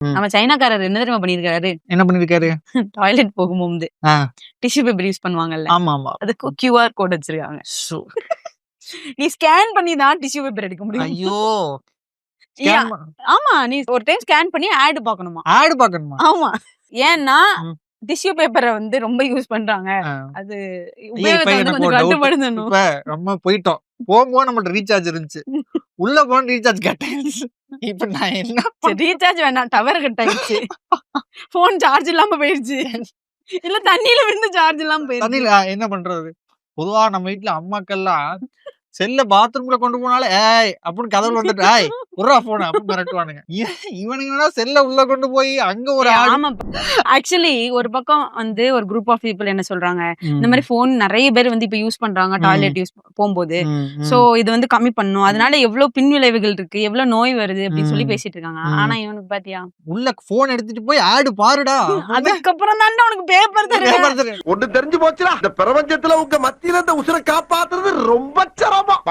நம்ம சைனாக்காரர் என்ன தெரியுமா பண்ணிருக்காரு? என்ன பண்ணிருக்காரு? டாய்லெட் போகும்போது. டிஷ்யூ பேப்பர் யூஸ் பண்ணுவாங்கல்ல. ஆமா ஆமா அதுக்கு கியூஆர் கோட் வச்சிருக்காங்க. நீ ஸ்கேன் பண்ணி தான் டிஷ்யூ பேப்பர் எடுக்க முடியும். ஐயோ. ஆமா நீ ஒரு டைம் ஸ்கேன் பண்ணி ஆட் பார்க்கணுமா ஆடு பாக்கணுமா? ஆமா. ஏன்னா. டிஷ்யூ பேப்பரை வந்து ரொம்ப யூஸ் பண்றாங்க. அது உபயோகத்தை போயிட்டோம். போகும்போது நம்மள்ட்ட ரீசார்ஜ் இருந்துச்சு. உள்ள போன ரீசார்ஜ் கட் ஆயிடுச்சு இப்ப நான் என்ன சரி ரீசார்ஜ் வேணாம் டவர் கட் ஆயிடுச்சு. போன் சார்ஜ் இல்லாம போயிடுச்சு இல்ல தண்ணியில விழுந்து சார்ஜ் இல்லாம போயிடுச்சு தண்ணியில என்ன பண்றது? பொதுவா நம்ம வீட்ல அம்மாக்கள்லாம் செல்ல பாத்ரூம்ல கொண்டு போனாலே ஏய் அப்படின்னு கதவுல வந்துட்டு ஏய் உர்ரா போன அப்படின்னு மிரட்டுவானுங்க. இ- இவனுங்க என்னடா செல்ல உள்ள கொண்டு போய் அங்க ஒரு ஆமா ஆக்சுவலி ஒரு பக்கம் வந்து ஒரு குரூப் ஆஃப் பீப்புள் என்ன சொல்றாங்க இந்த மாதிரி போன் நிறைய பேர் வந்து இப்ப யூஸ் பண்றாங்க. டாய்லெட் யூஸ் போகும்போது. சோ இது வந்து கம்மி பண்ணும். அதனால எவ்வளவு பின் விளைவுகள் இருக்கு எவ்வளவு நோய் வருது அப்படின்னு சொல்லி. பேசிட்டு இருக்காங்க. ஆனா இவனுக்கு பாத்தியா? உள்ள போன் எடுத்துட்டு போய் ஆடு பாருடா. அதுக்கப்புறம் தான் உனக்கு பேப்பர் தருவேன். பேப்பர் தெரியும். ஒண்ணு தெரிஞ்சு போச்சுடா. இந்த பிரபஞ்சத்துல உங்க மத்தியில இந்த உசுரை காப்பாத்துறது ரொம்ப சிரமம்.